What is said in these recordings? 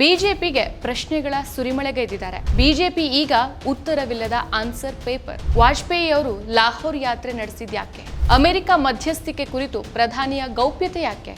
ಬಿಜೆಪಿಗೆ ಪ್ರಶ್ನೆಗಳ ಸುರಿಮಳೆಗೈದಿದ್ದಾರೆ. ಬಿಜೆಪಿ ಈಗ ಉತ್ತರವಿಲ್ಲದ ಆನ್ಸರ್ ಪೇಪರ್. ವಾಜಪೇಯಿ ಅವರು ಲಾಹೋರ್ ಯಾತ್ರೆ ನಡೆಸಿದ್ಯಾಕೆ? ಅಮೆರಿಕ ಮಧ್ಯಸ್ಥಿಕೆ ಕುರಿತು ಪ್ರಧಾನಿಯ ಗೌಪ್ಯತೆ ಯಾಕೆ?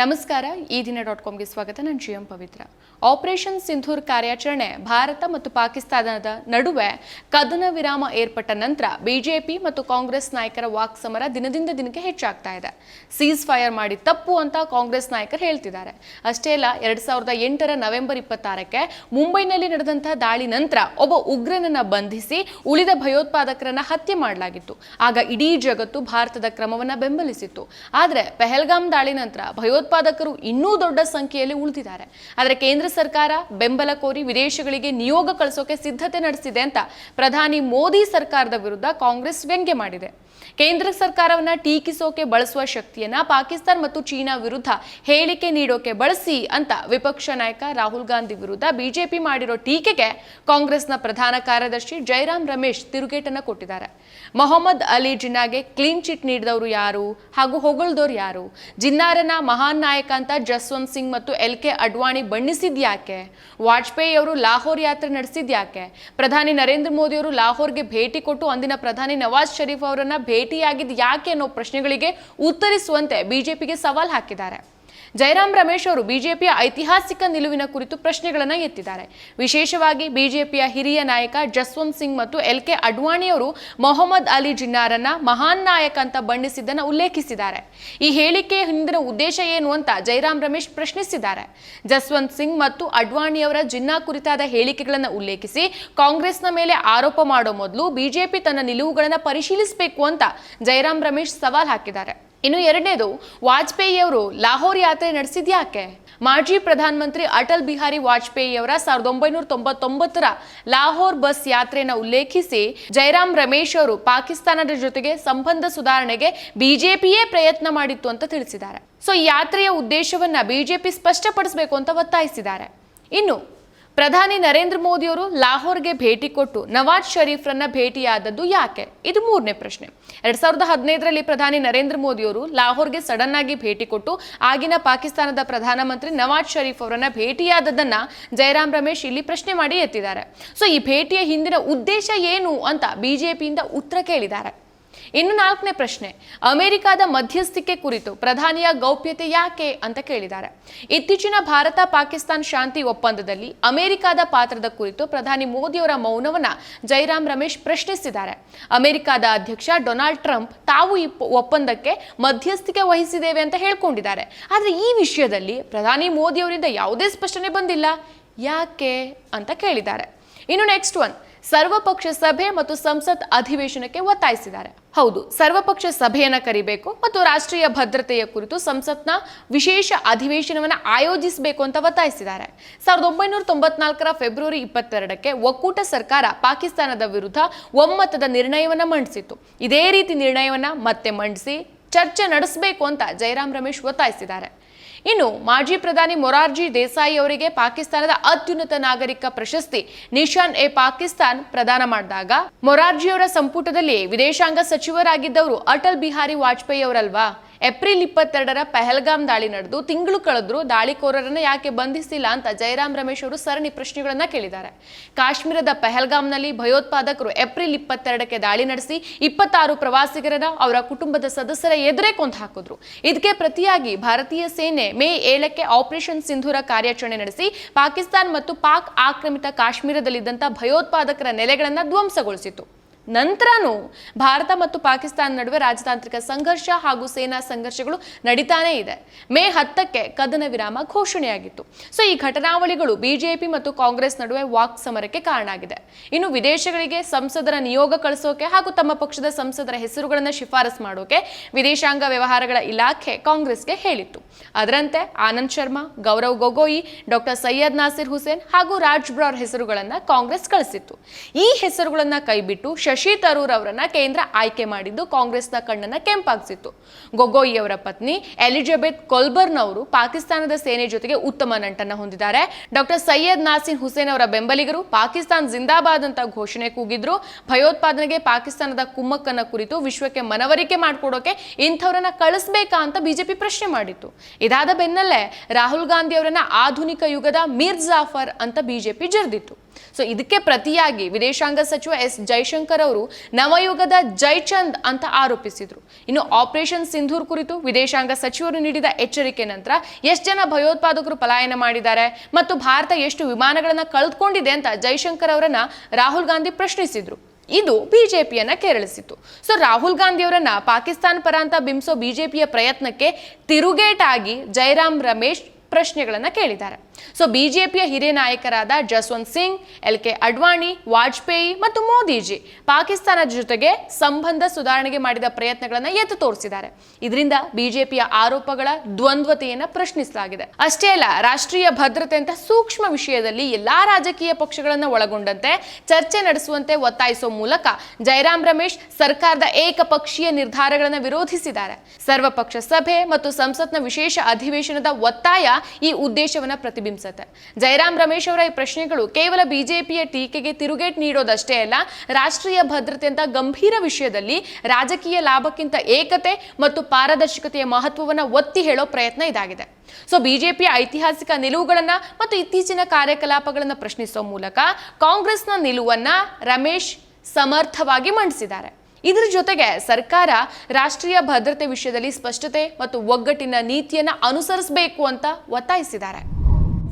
ನಮಸ್ಕಾರ, ಈ ದಿನ ಡಾಟ್ ಕಾಮ್ಗೆ ಸ್ವಾಗತ. ನಾನು G M Pavitra. Operation Sindoor ಕಾರ್ಯಾಚರಣೆ ಭಾರತ ಮತ್ತು ಪಾಕಿಸ್ತಾನದ ನಡುವೆ ಕದನ ವಿರಾಮ ಏರ್ಪಟ್ಟ ನಂತರ ಬಿಜೆಪಿ ಮತ್ತು ಕಾಂಗ್ರೆಸ್ ನಾಯಕರ ವಾಕ್ಸಮರ ದಿನದಿಂದ ದಿನಕ್ಕೆ ಹೆಚ್ಚಾಗ್ತಾ ಇದೆ. ಸೀಸ್ ಫೈರ್ ಮಾಡಿ ತಪ್ಪು ಅಂತ ಕಾಂಗ್ರೆಸ್ ನಾಯಕರು ಹೇಳ್ತಿದ್ದಾರೆ. ಅಷ್ಟೇ ಅಲ್ಲ, ಎರಡ್ ಸಾವಿರದ ಎಂಟರ ನವೆಂಬರ್ ಇಪ್ಪತ್ತಾರಕ್ಕೆ ಮುಂಬೈನಲ್ಲಿ ನಡೆದಂತಹ ದಾಳಿ ನಂತರ ಒಬ್ಬ ಉಗ್ರನನ್ನ ಬಂಧಿಸಿ ಉಳಿದ ಭಯೋತ್ಪಾದಕರನ್ನ ಹತ್ಯೆ ಮಾಡಲಾಗಿತ್ತು. ಆಗ ಇಡೀ ಜಗತ್ತು ಭಾರತದ ಕ್ರಮವನ್ನ ಬೆಂಬಲಿಸಿತ್ತು. ಆದರೆ ಪೆಹಲ್ಗಾಮ್ ದಾಳಿ ನಂತರ ಭಯೋತ್ಪಾದಕರು ಇನ್ನೂ ದೊಡ್ಡ ಸಂಖ್ಯೆಯಲ್ಲಿ ಉಳಿದಿದ್ದಾರೆ. ಆದರೆ ಕೇಂದ್ರ ಸರ್ಕಾರ ಬೆಂಬಲ ಕೋರಿ ವಿದೇಶಗಳಿಗೆ ನಿಯೋಗ ಕಳಿಸೋಕೆ ಸಿದ್ಧತೆ ನಡೆಸಿದೆ ಅಂತ ಪ್ರಧಾನಿ ಮೋದಿ ಸರ್ಕಾರದ ವಿರುದ್ಧ ಕಾಂಗ್ರೆಸ್ ವ್ಯಂಗ್ಯ ಮಾಡಿದೆ. ಕೇಂದ್ರ ಸರ್ಕಾರವನ್ನ ಟೀಕಿಸೋಕೆ ಬಳಸುವ ಶಕ್ತಿಯನ್ನ ಪಾಕಿಸ್ತಾನ ಮತ್ತು ಚೀನಾ ವಿರುದ್ಧ ಹೇಳಿಕೆ ನೀಡೋಕೆ ಬಳಸಿ ಅಂತ ವಿಪಕ್ಷ ನಾಯಕ ರಾಹುಲ್ ಗಾಂಧಿ ವಿರುದ್ಧ ಬಿಜೆಪಿ ಮಾಡಿರೋ ಟೀಕೆಗೆ ಕಾಂಗ್ರೆಸ್ನ ಪ್ರಧಾನ ಕಾರ್ಯದರ್ಶಿ ಜೈರಾಮ್ ರಮೇಶ್ ತಿರುಗೇಟನ್ನ ಕೊಟ್ಟಿದ್ದಾರೆ. ಮೊಹಮ್ಮದ್ ಅಲಿ ಜಿನ್ನಾಗೆ ಕ್ಲೀನ್ ಚಿಟ್ ನೀಡಿದವರು ಯಾರು ಹಾಗೂ ಹೊಗಳ್ದವ್ರು ಯಾರು? ಜಿನ್ನಾರನ ಮಹಾನ್ ನಾಯಕ ಅಂತ ಜಸ್ವಂತ್ ಸಿಂಗ್ ಮತ್ತು ಎಲ್ ಕೆ ಅಡ್ವಾಣಿ ಬಣ್ಣಿಸಿದ್ಯಾಕೆ ವಾಜಪೇಯಿ ಅವರು ಲಾಹೋರ್ ಯಾತ್ರೆ ನಡೆಸಿದ್ಯಾಕೆ ಪ್ರಧಾನಿ ನರೇಂದ್ರ ಮೋದಿ ಅವರು ಲಾಹೋರ್ಗೆ ಭೇಟಿ ಕೊಟ್ಟು ಅಂದಿನ ಪ್ರಧಾನಿ ನವಾಜ್ ಶರೀಫ್ ಅವರನ್ನ ಭೇಟಿಯಾಗಿದ್ದು ಯಾಕೆ ಅನ್ನೋ ಪ್ರಶ್ನೆಗಳಿಗೆ ಉತ್ತರಿಸುವಂತೆ ಬಿಜೆಪಿಗೆ ಸವಾಲ್ ಹಾಕಿದ್ದಾರೆ. ಜಯರಾಮ್ ರಮೇಶ್ ಅವರು ಬಿಜೆಪಿಯ ಐತಿಹಾಸಿಕ ನಿಲುವಿನ ಕುರಿತು ಪ್ರಶ್ನೆಗಳನ್ನು ಎತ್ತಿದ್ದಾರೆ. ವಿಶೇಷವಾಗಿ ಬಿಜೆಪಿಯ ಹಿರಿಯ ನಾಯಕ ಜಸ್ವಂತ್ ಸಿಂಗ್ ಮತ್ತು ಎಲ್ ಕೆ ಅಡ್ವಾಣಿ ಅವರು ಮೊಹಮ್ಮದ್ ಅಲಿ ಜಿನ್ನಾರನ್ನ ಮಹಾನ್ ನಾಯಕ ಅಂತ ಬಣ್ಣಿಸಿದ್ದನ್ನು ಉಲ್ಲೇಖಿಸಿದ್ದಾರೆ. ಈ ಹೇಳಿಕೆಯ ಹಿಂದಿನ ಉದ್ದೇಶ ಏನು ಅಂತ ಜಯರಾಮ್ ರಮೇಶ್ ಪ್ರಶ್ನಿಸಿದ್ದಾರೆ. ಜಸ್ವಂತ್ ಸಿಂಗ್ ಮತ್ತು ಅಡ್ವಾಣಿಯವರ ಜಿನ್ನಾ ಕುರಿತಾದ ಹೇಳಿಕೆಗಳನ್ನು ಉಲ್ಲೇಖಿಸಿ, ಕಾಂಗ್ರೆಸ್ನ ಮೇಲೆ ಆರೋಪ ಮಾಡೋ ಮೊದಲು ಬಿಜೆಪಿ ತನ್ನ ನಿಲುವುಗಳನ್ನು ಪರಿಶೀಲಿಸಬೇಕು ಅಂತ ಜಯರಾಮ್ ರಮೇಶ್ ಸವಾಲ್ ಹಾಕಿದ್ದಾರೆ. ಇನ್ನು ಎರಡನೇದು, ವಾಜಪೇಯಿಯವರು ಲಾಹೋರ್ ಯಾತ್ರೆ ನಡೆಸಿದ್ ಯಾಕೆ? ಮಾಜಿ ಪ್ರಧಾನಮಂತ್ರಿ ಅಟಲ್ ಬಿಹಾರಿ ವಾಜಪೇಯಿ ಅವರ ಸಾವಿರದ ಒಂಬೈನೂರ ತೊಂಬತ್ತೊಂಬತ್ತರ ಲಾಹೋರ್ ಬಸ್ ಯಾತ್ರೆಯನ್ನು ಉಲ್ಲೇಖಿಸಿ ಜಯರಾಮ್ ರಮೇಶ್ ಅವರು ಪಾಕಿಸ್ತಾನದ ಜೊತೆಗೆ ಸಂಬಂಧ ಸುಧಾರಣೆಗೆ ಬಿಜೆಪಿಯೇ ಪ್ರಯತ್ನ ಮಾಡಿತ್ತು ಅಂತ ತಿಳಿಸಿದ್ದಾರೆ. ಸೊ, ಈ ಯಾತ್ರೆಯ ಉದ್ದೇಶವನ್ನ ಬಿಜೆಪಿ ಸ್ಪಷ್ಟಪಡಿಸಬೇಕು ಅಂತ ಒತ್ತಾಯಿಸಿದ್ದಾರೆ. ಇನ್ನು ಪ್ರಧಾನಿ ನರೇಂದ್ರ ಮೋದಿಯವರು ಲಾಹೋರ್ಗೆ ಭೇಟಿ ಕೊಟ್ಟು ನವಾಜ್ ಶರೀಫ್ರನ್ನ ಭೇಟಿಯಾದದ್ದು ಯಾಕೆ? ಇದು ಮೂರನೇ ಪ್ರಶ್ನೆ. ಎರಡ್ ಸಾವಿರದ ಹದಿನೈದರಲ್ಲಿ ಪ್ರಧಾನಿ ನರೇಂದ್ರ ಮೋದಿಯವರು ಲಾಹೋರ್ಗೆ ಸಡನ್ ಆಗಿ ಭೇಟಿ ಕೊಟ್ಟು ಆಗಿನ ಪಾಕಿಸ್ತಾನದ ಪ್ರಧಾನಮಂತ್ರಿ ನವಾಜ್ ಶರೀಫ್ ಅವರನ್ನ ಭೇಟಿಯಾದದನ್ನ ಜಯರಾಮ್ ರಮೇಶ್ ಇಲ್ಲಿ ಪ್ರಶ್ನೆ ಮಾಡಿ ಎತ್ತಿದ್ದಾರೆ. ಸೊ ಈ ಭೇಟಿಯ ಹಿಂದಿನ ಉದ್ದೇಶ ಏನು ಅಂತ ಬಿಜೆಪಿಯಿಂದ ಉತ್ತರ ಕೇಳಿದ್ದಾರೆ. ಇನ್ನು ನಾಲ್ಕನೇ ಪ್ರಶ್ನೆ, ಅಮೆರಿಕದ ಮಧ್ಯಸ್ಥಿಕೆ ಕುರಿತು ಪ್ರಧಾನಿಯ ಗೌಪ್ಯತೆ ಯಾಕೆ ಅಂತ ಕೇಳಿದ್ದಾರೆ. ಇತ್ತೀಚಿನ ಭಾರತ ಪಾಕಿಸ್ತಾನ್ ಶಾಂತಿ ಒಪ್ಪಂದದಲ್ಲಿ ಅಮೆರಿಕದ ಪಾತ್ರದ ಕುರಿತು ಪ್ರಧಾನಿ ಮೋದಿಯವರ ಮೌನವನ್ನ ಜೈರಾಮ್ ರಮೇಶ್ ಪ್ರಶ್ನಿಸಿದ್ದಾರೆ. ಅಮೆರಿಕದ ಅಧ್ಯಕ್ಷ ಡೊನಾಲ್ಡ್ ಟ್ರಂಪ್ ತಾವು ಈ ಒಪ್ಪಂದಕ್ಕೆ ಮಧ್ಯಸ್ಥಿಕೆ ವಹಿಸಿದ್ದೇವೆ ಅಂತ ಹೇಳ್ಕೊಂಡಿದ್ದಾರೆ. ಆದರೆ ಈ ವಿಷಯದಲ್ಲಿ ಪ್ರಧಾನಿ ಮೋದಿಯವರಿಂದ ಯಾವುದೇ ಸ್ಪಷ್ಟನೆ ಬಂದಿಲ್ಲ. ಯಾಕೆ ಅಂತ ಕೇಳಿದ್ದಾರೆ. ಇನ್ನು ನೆಕ್ಸ್ಟ್ ಒನ್ ಸರ್ವಪಕ್ಷ ಸಭೆ ಮತ್ತು ಸಂಸತ್ ಅಧಿವೇಶನಕ್ಕೆ ಒತ್ತಾಯಿಸಿದ್ದಾರೆ. ಹೌದು, ಸರ್ವಪಕ್ಷ ಸಭೆಯನ್ನು ಕರಿಬೇಕು ಮತ್ತು ರಾಷ್ಟ್ರೀಯ ಭದ್ರತೆಯ ಕುರಿತು ಸಂಸತ್ನ ವಿಶೇಷ ಅಧಿವೇಶನವನ್ನು ಆಯೋಜಿಸಬೇಕು ಅಂತ ಒತ್ತಾಯಿಸಿದ್ದಾರೆ. ಸಾವಿರದ ಒಂಬೈನೂರ ತೊಂಬತ್ನಾಲ್ಕರ ಫೆಬ್ರವರಿ ಇಪ್ಪತ್ತೆರಡಕ್ಕೆ ಒಕ್ಕೂಟ ಸರ್ಕಾರ ಪಾಕಿಸ್ತಾನದ ವಿರುದ್ಧ ಒಮ್ಮತದ ನಿರ್ಣಯವನ್ನ ಮಂಡಿಸಿತ್ತು. ಇದೇ ರೀತಿ ನಿರ್ಣಯವನ್ನ ಮತ್ತೆ ಮಂಡಿಸಿ ಚರ್ಚೆ ನಡೆಸಬೇಕು ಅಂತ ಜಯರಾಮ್ ರಮೇಶ್ ಒತ್ತಾಯಿಸಿದ್ದಾರೆ. ಇನ್ನು ಮಾಜಿ ಪ್ರಧಾನಿ ಮೊರಾರ್ಜಿ ದೇಸಾಯಿ ಅವರಿಗೆ ಪಾಕಿಸ್ತಾನದ ಅತ್ಯುನ್ನತ ನಾಗರಿಕ ಪ್ರಶಸ್ತಿ ನಿಶಾನ್ ಎ ಪಾಕಿಸ್ತಾನ್ ಪ್ರದಾನ ಮಾಡಿದಾಗ ಮೊರಾರ್ಜಿಯವರ ಸಂಪುಟದಲ್ಲಿ ವಿದೇಶಾಂಗ ಸಚಿವರಾಗಿದ್ದವರು ಅಟಲ್ ಬಿಹಾರಿ ವಾಜಪೇಯಿ ಅವರಲ್ವಾ? ಏಪ್ರಿಲ್ ಇಪ್ಪತ್ತೆರಡರ ಪೆಹಲ್ಗಾಮ್ ದಾಳಿ ನಡೆದು ತಿಂಗಳು ಕಳೆದ್ರು ದಾಳಿಕೋರರನ್ನು ಯಾಕೆ ಬಂಧಿಸಿಲ್ಲ ಅಂತ ಜಯರಾಮ್ ರಮೇಶ್ ಅವರು ಸರಣಿ ಪ್ರಶ್ನೆಗಳನ್ನ ಕೇಳಿದ್ದಾರೆ. ಕಾಶ್ಮೀರದ ಪೆಹಲ್ಗಾಮ್ನಲ್ಲಿ ಭಯೋತ್ಪಾದಕರು ಏಪ್ರಿಲ್ ಇಪ್ಪತ್ತೆರಡಕ್ಕೆ ದಾಳಿ ನಡೆಸಿ ಇಪ್ಪತ್ತಾರು ಪ್ರವಾಸಿಗರನ್ನ ಅವರ ಕುಟುಂಬದ ಸದಸ್ಯರ ಎದುರೆ ಕೊಂದು ಹಾಕಿದ್ರು. ಇದಕ್ಕೆ ಪ್ರತಿಯಾಗಿ ಭಾರತೀಯ ಸೇನೆ ಮೇ ಏಳಕ್ಕೆ ಆಪರೇಷನ್ ಸಿಂಧೂರ ಕಾರ್ಯಾಚರಣೆ ನಡೆಸಿ ಪಾಕಿಸ್ತಾನ ಮತ್ತು ಪಾಕ್ ಆಕ್ರಮಿತ ಕಾಶ್ಮೀರದಲ್ಲಿದ್ದಂಥ ಭಯೋತ್ಪಾದಕರ ನೆಲೆಗಳನ್ನು ಧ್ವಂಸಗೊಳಿಸಿತು ನಂತರನೂ ಭಾರತ ಮತ್ತು ಪಾಕಿಸ್ತಾನ ನಡುವೆ ರಾಜತಾಂತ್ರಿಕ ಸಂಘರ್ಷ ಹಾಗೂ ಸೇನಾ ಸಂಘರ್ಷಗಳು ನಡೀತಾನೇ ಇದೆ. ಮೇ ಹತ್ತಕ್ಕೆ ಕದನ ವಿರಾಮ ಘೋಷಣೆಯಾಗಿತ್ತು. ಸೊ, ಈ ಘಟನಾವಳಿಗಳು ಬಿಜೆಪಿ ಮತ್ತು ಕಾಂಗ್ರೆಸ್ ನಡುವೆ ವಾಕ್ ಸಮರಕ್ಕೆ ಕಾರಣ ಆಗಿದೆ. ಇನ್ನು ವಿದೇಶಗಳಿಗೆ ಸಂಸದರ ನಿಯೋಗ ಕಳಿಸೋಕೆ ಹಾಗೂ ತಮ್ಮ ಪಕ್ಷದ ಸಂಸದರ ಹೆಸರುಗಳನ್ನು ಶಿಫಾರಸ್ ಮಾಡೋಕೆ ವಿದೇಶಾಂಗ ವ್ಯವಹಾರಗಳ ಇಲಾಖೆ ಕಾಂಗ್ರೆಸ್ಗೆ ಹೇಳಿತ್ತು. ಅದರಂತೆ ಆನಂದ್ ಶರ್ಮಾ, ಗೌರವ್ ಗೊಗೋಯಿ, ಡಾಕ್ಟರ್ ಸೈಯದ್ ನಾಸಿರ್ ಹುಸೇನ್ ಹಾಗೂ ರಾಜ್ ಬ್ರೌರ್ ಹೆಸರುಗಳನ್ನು ಕಾಂಗ್ರೆಸ್ ಕಳಿಸಿತ್ತು. ಈ ಹೆಸರುಗಳನ್ನು ಕೈಬಿಟ್ಟು ಶಶಿ ತರೂರ್ ಅವರನ್ನ ಕೇಂದ್ರ ಆಯ್ಕೆ ಮಾಡಿದ್ದು ಕಾಂಗ್ರೆಸ್ನ ಕಣ್ಣನ್ನ ಕೆಂಪಾಗಿಸಿತ್ತು. ಗೊಗೋಯಿ ಅವರ ಪತ್ನಿ ಎಲಿಜಬೆತ್ ಕೊಲ್ಬರ್ನ್ ಅವರು ಪಾಕಿಸ್ತಾನದ ಸೇನೆ ಜೊತೆಗೆ ಉತ್ತಮ ನಂಟನ್ನ ಹೊಂದಿದ್ದಾರೆ. ಡಾಕ್ಟರ್ ಸೈಯದ್ ನಾಸಿನ್ ಹುಸೇನ್ ಅವರ ಬೆಂಬಲಿಗರು ಪಾಕಿಸ್ತಾನ್ ಜಿಂದಾಬಾದ್ ಅಂತ ಘೋಷಣೆ ಕೂಗಿದ್ರು. ಭಯೋತ್ಪಾದನೆಗೆ ಪಾಕಿಸ್ತಾನದ ಕುಮ್ಮಕ್ಕನ್ನ ಕುರಿತು ವಿಶ್ವಕ್ಕೆ ಮನವರಿಕೆ ಮಾಡಿಕೊಡೋಕೆ ಇಂಥವ್ರನ್ನ ಕಳಿಸ್ಬೇಕಾ ಅಂತ ಬಿಜೆಪಿ ಪ್ರಶ್ನೆ ಮಾಡಿತ್ತು. ಇದಾದ ಬೆನ್ನಲ್ಲೇ ರಾಹುಲ್ ಗಾಂಧಿ ಅವರನ್ನ ಆಧುನಿಕ ಯುಗದ ಮೀರ್ ಜಾಫರ್ ಅಂತ ಬಿಜೆಪಿ ಜರ್ದಿತ್ತು. ಸೊ ಇದಕ್ಕೆ ಪ್ರತಿಯಾಗಿ ವಿದೇಶಾಂಗ ಸಚಿವ ಎಸ್ ಜೈಶಂಕರ್ ಅವರು ನವಯುಗದ ಜೈಚಂದ್ ಅಂತ ಆರೋಪಿಸಿದ್ರು. ಇನ್ನು ಆಪರೇಷನ್ ಸಿಂಧೂರ್ ಕುರಿತು ವಿದೇಶಾಂಗ ಸಚಿವರು ನೀಡಿದ ಎಚ್ಚರಿಕೆ ನಂತರ ಎಷ್ಟು ಜನ ಭಯೋತ್ಪಾದಕರು ಪಲಾಯನ ಮಾಡಿದ್ದಾರೆ ಮತ್ತು ಭಾರತ ಎಷ್ಟು ವಿಮಾನಗಳನ್ನು ಕಳೆದುಕೊಂಡಿದೆ ಅಂತ ಜೈಶಂಕರ್ ಅವರನ್ನ ರಾಹುಲ್ ಗಾಂಧಿ ಪ್ರಶ್ನಿಸಿದ್ರು. ಇದು ಬಿಜೆಪಿಯನ್ನ ಕೆರಳಿಸಿತು ಸೊ ರಾಹುಲ್ ಗಾಂಧಿ ಅವರನ್ನ ಪಾಕಿಸ್ತಾನ ಪರ ಅಂತ ಬಿಂಬಿಸೋ ಬಿಜೆಪಿಯ ಪ್ರಯತ್ನಕ್ಕೆ ತಿರುಗೇಟಾಗಿ ಜೈರಾಮ್ ರಮೇಶ್ ಪ್ರಶ್ನೆಗಳನ್ನ ಕೇಳಿದ್ದಾರೆ. ಸೊ ಬಿಜೆಪಿಯ ಹಿರಿಯ ನಾಯಕರಾದ ಜಸ್ವಂತ್ ಸಿಂಗ್ ಎಲ್ ಕೆ ಅಡ್ವಾಣಿ ವಾಜಪೇಯಿ ಮತ್ತು ಮೋದಿಜಿ ಪಾಕಿಸ್ತಾನದ ಜೊತೆಗೆ ಸಂಬಂಧ ಸುಧಾರಣೆಗೆ ಮಾಡಿದ ಪ್ರಯತ್ನಗಳನ್ನು ಎತ್ತು ತೋರಿಸಿದ್ದಾರೆ. ಇದರಿಂದ ಬಿಜೆಪಿಯ ಆರೋಪಗಳ ದ್ವಂದ್ವತೆಯನ್ನು ಪ್ರಶ್ನಿಸಲಾಗಿದೆ. ಅಷ್ಟೇ ಅಲ್ಲ, ರಾಷ್ಟ್ರೀಯ ಭದ್ರತೆ ಅಂತ ಸೂಕ್ಷ್ಮ ವಿಷಯದಲ್ಲಿ ಎಲ್ಲಾ ರಾಜಕೀಯ ಪಕ್ಷಗಳನ್ನು ಒಳಗೊಂಡಂತೆ ಚರ್ಚೆ ನಡೆಸುವಂತೆ ಒತ್ತಾಯಿಸುವ ಮೂಲಕ ಜಯರಾಮ್ ರಮೇಶ್ ಸರ್ಕಾರದ ಏಕಪಕ್ಷೀಯ ನಿರ್ಧಾರಗಳನ್ನು ವಿರೋಧಿಸಿದ್ದಾರೆ. ಸರ್ವಪಕ್ಷ ಸಭೆ ಮತ್ತು ಸಂಸತ್ನ ವಿಶೇಷ ಅಧಿವೇಶನದ ಒತ್ತಾಯ ಈ ಉದ್ದೇಶವನ್ನ ಪ್ರತಿಬಿಂಬಿಸುತ್ತೆ. ಜಯರಾಮ್ ರಮೇಶ್ ಅವರ ಈ ಪ್ರಶ್ನೆಗಳು ಕೇವಲ ಬಿಜೆಪಿಯ ಟೀಕೆಗೆ ತಿರುಗೇಟ್ ನೀಡೋದಷ್ಟೇ ಅಲ್ಲ, ರಾಷ್ಟ್ರೀಯ ಭದ್ರತೆ ಅಂತ ಗಂಭೀರ ವಿಷಯದಲ್ಲಿ ರಾಜಕೀಯ ಲಾಭಕ್ಕಿಂತ ಏಕತೆ ಮತ್ತು ಪಾರದರ್ಶಕತೆಯ ಮಹತ್ವವನ್ನು ಒತ್ತಿ ಹೇಳೋ ಪ್ರಯತ್ನ ಇದಾಗಿದೆ. ಸೊ ಬಿಜೆಪಿಯ ಐತಿಹಾಸಿಕ ನಿಲುವುಗಳನ್ನ ಮತ್ತು ಇತ್ತೀಚಿನ ಕಾರ್ಯಕಲಾಪಗಳನ್ನು ಪ್ರಶ್ನಿಸುವ ಮೂಲಕ ಕಾಂಗ್ರೆಸ್ನ ನಿಲುವನ್ನ ರಮೇಶ್ ಸಮರ್ಥವಾಗಿ ಮಂಡಿಸಿದ್ದಾರೆ. ಇದರ ಜೊತೆಗೆ ಸರ್ಕಾರ ರಾಷ್ಟ್ರೀಯ ಭದ್ರತೆ ವಿಷಯದಲ್ಲಿ ಸ್ಪಷ್ಟತೆ ಮತ್ತು ಒಗ್ಗಟ್ಟಿನ ನೀತಿಯನ್ನು ಅನುಸರಿಸಬೇಕು ಅಂತ ಒತ್ತಾಯಿಸಿದ್ದಾರೆ.